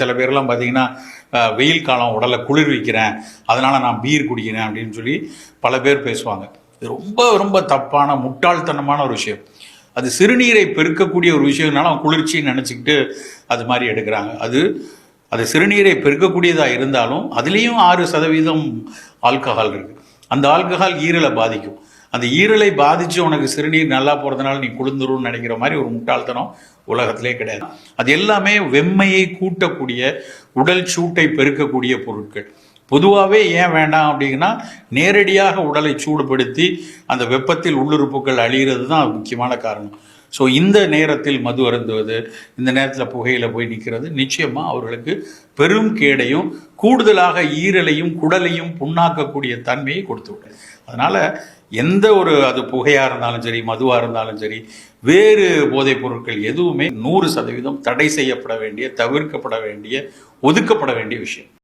சில பேர்லாம் பார்த்தீங்கன்னா வெயில் காலம் உடலை குளிர்விக்கிறேன் அதனால் நான் பீர் குடிக்கிறேன் அப்படின்னு சொல்லி பல பேர் பேசுவாங்க. இது ரொம்ப ரொம்ப தப்பான முட்டாள்தனமான ஒரு விஷயம். அது சிறுநீரை பெருக்கக்கூடிய ஒரு விஷயம்னால அவன் குளிர்ச்சின்னு நினச்சிக்கிட்டு அது மாதிரி எடுக்கிறாங்க. அது அது சிறுநீரை பெருக்கக்கூடியதாக இருந்தாலும் அதுலேயும் ஆறு சதவீதம் ஆல்கஹால் இருக்குது அந்த ஆல்கஹால் ஈரலை பாதிக்கும். அந்த ஈரலை பாதித்து உனக்கு சிறுநீர் நல்லா போகிறதுனால நீ குளிர்ந்துரும்னு நினைக்கிற மாதிரி ஒரு முட்டாள்தனம் உலகத்திலே கிடையாது. அது எல்லாமே வெம்மையை கூட்டக்கூடிய உடல் சூட்டை பெருக்கக்கூடிய பொருட்கள். பொதுவாகவே ஏன் வேண்டாம் அப்படின்னா நேரடியாக உடலை சூடுபடுத்தி அந்த வெப்பத்தில் உள்ளுறுப்புகள் அழிகிறது தான் முக்கியமான காரணம். ஸோ இந்த நேரத்தில் மது அருந்துவது இந்த நேரத்தில் புகையில் போய் நிற்கிறது நிச்சயமாக அவர்களுக்கு பெரும் கேடையும் கூடுதலாக ஈரலையும் குடலையும் புண்ணாக்கக்கூடிய தன்மையை கொடுத்து விடும் அதனால் எந்த ஒரு அது புகையாக இருந்தாலும் சரி மதுவாக இருந்தாலும் சரி வேறு போதைப் பொருட்கள் எதுவுமே நூறு சதவீதம் தடை செய்யப்பட வேண்டிய தவிர்க்கப்பட வேண்டிய ஒதுக்கப்பட வேண்டிய விஷயம்.